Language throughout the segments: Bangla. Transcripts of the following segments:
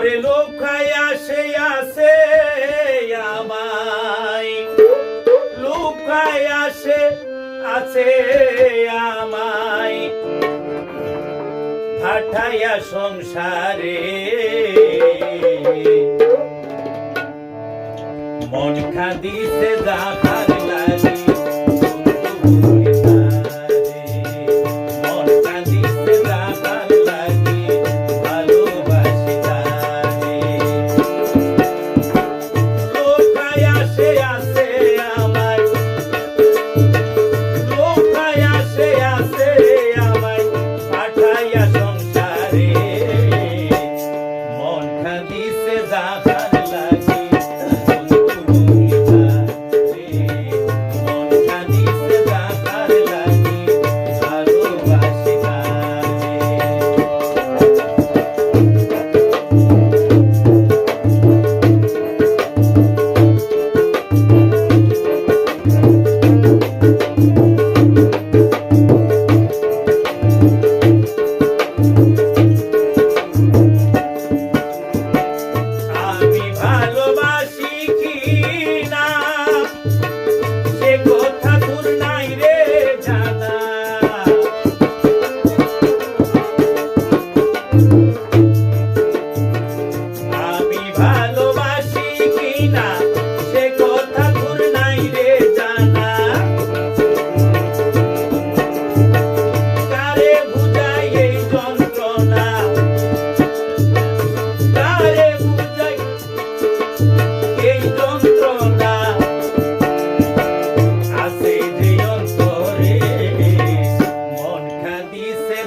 ঘরে লোক খাই আসে আমায়। খাই আসে আছে আমায়। ভাঠাইয়া সংসারে মন খাদিতে দেখা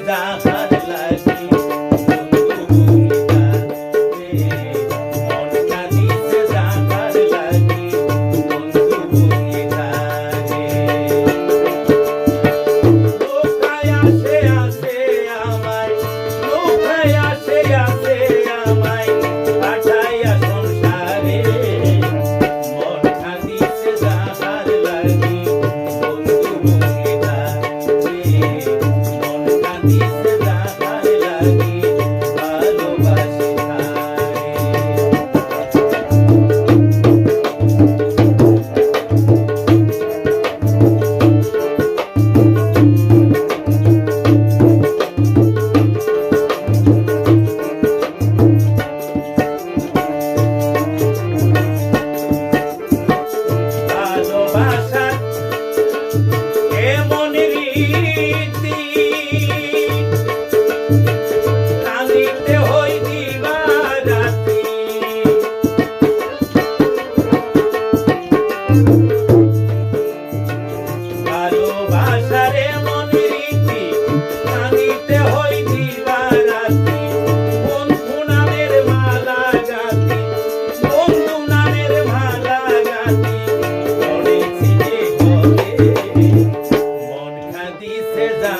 that ভালোবাসারে মনে রীতি কানিতে হই দিবারাতি। বন্ধু নামের মালা গাতি বন্ধু নামের মালা গাতি মনে মন খাদিছে যা